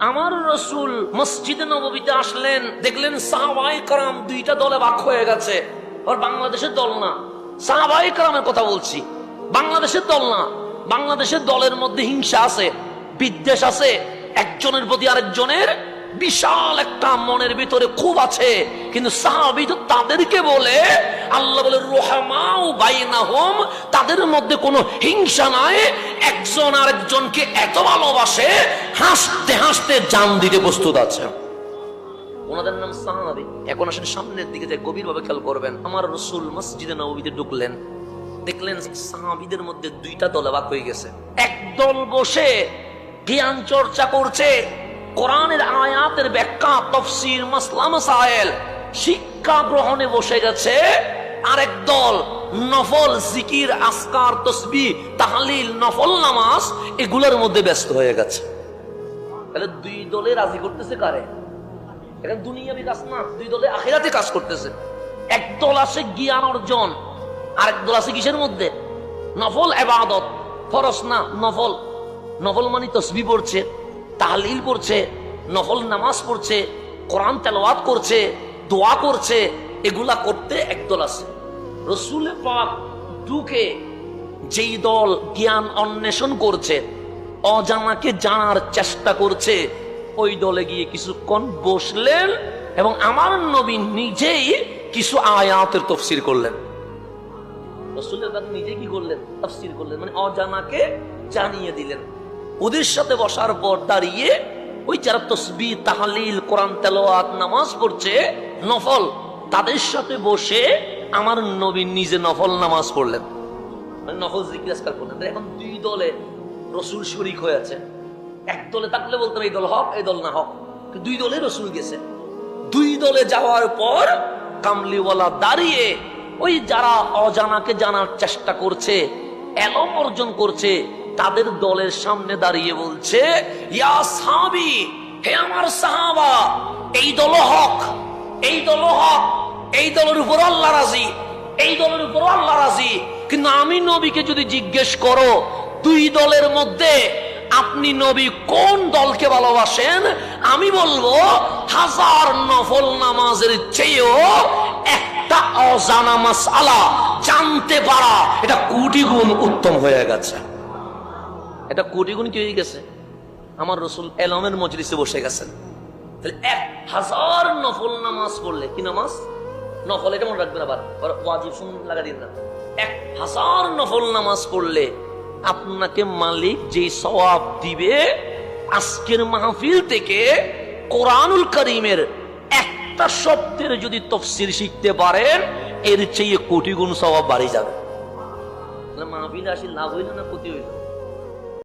আমার রসুল মসজিদে নবীতে আসলেন, দেখলেন সাহাবাই কারাম দুইটা দলে ভাগ হয়ে গেছে। আর বাংলাদেশের দল না। সাহাবাই কারামের কথা বলছি। বাংলাদেশের দল না। বাংলাদেশের দলের মধ্যে হিংসা আছে, বিদ্বেষ আছে। একজনের প্রতি আরেকজনের বিশাল একটা মনের ভিতরে খুব আছে, কিন্তু সাহাবি তাদেরকে বলে, আল্লাহ বলে রোহামাও বাইনাহুম, তাদের মধ্যে কোনো হিংসা নাই, একজন আরেকজনকে এত ভালোবাসে, হাসতে হাসতে জান দিতে প্রস্তুত আছে। ওনাদের নাম সাহাবি। এখন আসেন সামনের দিকে যে গভীর ভাবে খেয়াল করবেন, আমার রসুল মসজিদে নবীতে ঢুকলেন, দেখলেন সাহাবিদের মধ্যে দুইটা দলে ভাগ হয়ে গেছে। একদল বসে জ্ঞান চর্চা করছে কোরআনের আয়াতের ব্যাখ্যা, তফসির, মাসলা, মাসায়েল, শিক্ষা গ্রহণে বসে গেছে আরেক দল। নফল, জিকির, আসকার, তসবি, তাহলিল, নফল নামাজ এগুলোর মধ্যে ব্যস্ত হয়ে গেছে। তাহলে দুই দলে রাজি করতেছে কারে? এটা দুনিয়াবি কাজ না, দুই দলে আখেরাতে কাজ করতেছে। এক দল আছে জ্ঞান অর্জন, আরেক দল আছে কিসের মধ্যে? নফল, এবাদত ফরস না, নফল। নফল মানে তসবি পড়ছে। তাহলিল পড়ছে, নফল নামাজ পড়ছে, কোরআন তেলাওয়াত করছে, দোয়া করছে, এগুলা করতে একদল আছে। রসুলে পাক ঢুকে যেই দল জ্ঞান অন্বেষণ করছে, অজানাকে জানার চেষ্টা করছে, ওই দলে গিয়ে কিছুক্ষণ বসলেন এবং আমার নবী নিজেই কিছু আয়াতের তফসির করলেন। রসুলের নিজে কি করলেন? তফসির করলেন মানে অজানাকে জানিয়ে দিলেন। ওদের সাথে বসার পর দাঁড়িয়ে ওই যারা তসবি, তাহালিল, কোরআন, তেলাওয়াত, নামাজ পড়ছে, নফল, তাদের সাথে বসে আমার নবী নিজে নফল নামাজ পড়লেন। মানে নফল আজকাল করলেন। এখন দুই দলে রসুল শরিক হয়েছে এক দলে থাকলে বলতাম এই দল হক, এই দল না হক। দুই দলে রসুল গেছে। দুই দলে যাওয়ার পর কামলিওয়ালা দাঁড়িয়ে ওই যারা অজানাকে জানার চেষ্টা করছে, এলম অর্জন করছে তাদের দলের সামনে দাঁড়িয়ে বলছে, ইয়া সাহাবি, হে আমার সাহাবা, এই দল হক, এই দল হক, এই দলের উপর আল্লাহ রাজি, এই দলের উপর আল্লাহ রাজি। কিন্তু আমি নবীকে যদি জিজ্ঞেস করো, দুই দলের মধ্যে আপনি নবী কোন দলকে ভালোবাসেন? আমি বলব, হাজার নফল নামাজের চেয়েও একটা অজানা মাসালা জানতে পারা, এটা কোটি গুণ উত্তম হয়ে গেছে। এটা কোটি গুণ কি হয়ে গেছে? আমার রসুল এলমের মজলিসে বসে গেছেন। তাহলে এক হাজার নফল নামাজ পড়লে কি নামাজ? নফল, এটা মনে রাখবেন আবার ওয়াজিব শুন লাগা দিন না। এক হাজার নফল নামাজ পড়লে আপনাকে মালিক যে সওয়াব দিবে, আজকের মাহফিল থেকে কোরআনুল করিমের একটা শব্দের যদি তফসির শিখতে পারেন, এর চেয়ে কোটি গুণ সওয়াব বাড়ি যাবে। মাহফিল আসি লাভ হইল না ক্ষতি হইল?